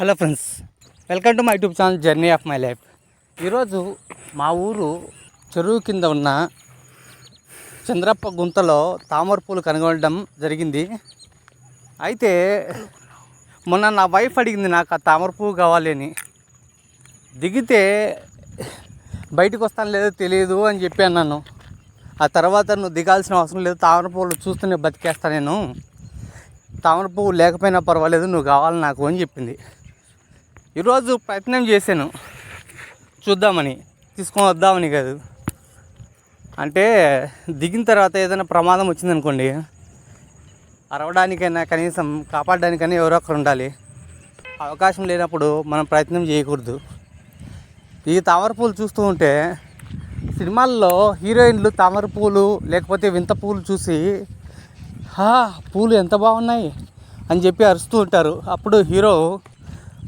Hello friends welcome to my YouTube channel journey of my life ఈరోజు మా ఊరు చెరువు కింద ఉన్న చంద్రప్ప గుంతలో తామర పూలు కనుగొనడం జరిగింది అయితే మొన్న నా వైఫ్ అడిగింది నాకు ఆ తామర పువ్వు కావాలి అని దిగితే బయటకు వస్తాను లేదో తెలియదు అని చెప్పి అన్నాను ఆ తర్వాత నువ్వు దిగాల్సిన అవసరం లేదు తామర పువ్వులు చూస్తూనే బతికేస్తా నేను తామర పువ్వు లేకపోయినా పర్వాలేదు నువ్వు కావాలి నాకు అని చెప్పింది ఈరోజు ప్రయత్నం చేశాను చూద్దామని తీసుకొని వద్దామని కాదు అంటే దిగిన తర్వాత ఏదైనా ప్రమాదం వచ్చిందనుకోండి అరవడానికైనా కనీసం కాపాడడానికైనా ఎవరో ఒకరు ఉండాలి అవకాశం లేనప్పుడు మనం ప్రయత్నం చేయకూడదు ఈ తామర పూలు చూస్తూ ఉంటే సినిమాల్లో హీరోయిన్లు తామర పూలు లేకపోతే వింత పూలు చూసి పూలు ఎంత బాగున్నాయి అని చెప్పి అరుస్తూ ఉంటారు అప్పుడు హీరో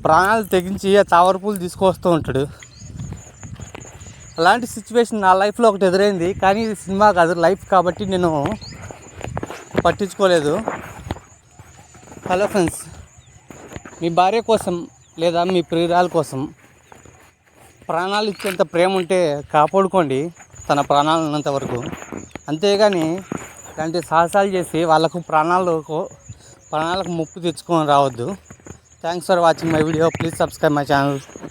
ప్రాణాలు తెగించి ఆ తావర పూలు తీసుకొస్తూ ఉంటాడు అలాంటి సిచ్యువేషన్ నా లైఫ్లో ఒకటి ఎదురైంది కానీ ఇది సినిమా కాదు లైఫ్ కాబట్టి నేను పట్టించుకోలేదు హలో ఫ్రెండ్స్ మీ భార్య కోసం లేదా మీ ప్రియురాల కోసం ప్రాణాలు ఇచ్చేంత ప్రేమ ఉంటే కాపాడుకోండి తన ప్రాణాలు ఉన్నంత వరకు అంతేగాని ఇలాంటి సాహసాలు చేసి వాళ్ళకు ప్రాణాలకు ప్రాణాలకు ముప్పు తెచ్చుకొని రావద్దు Thanks for watching my video. Please subscribe my channel.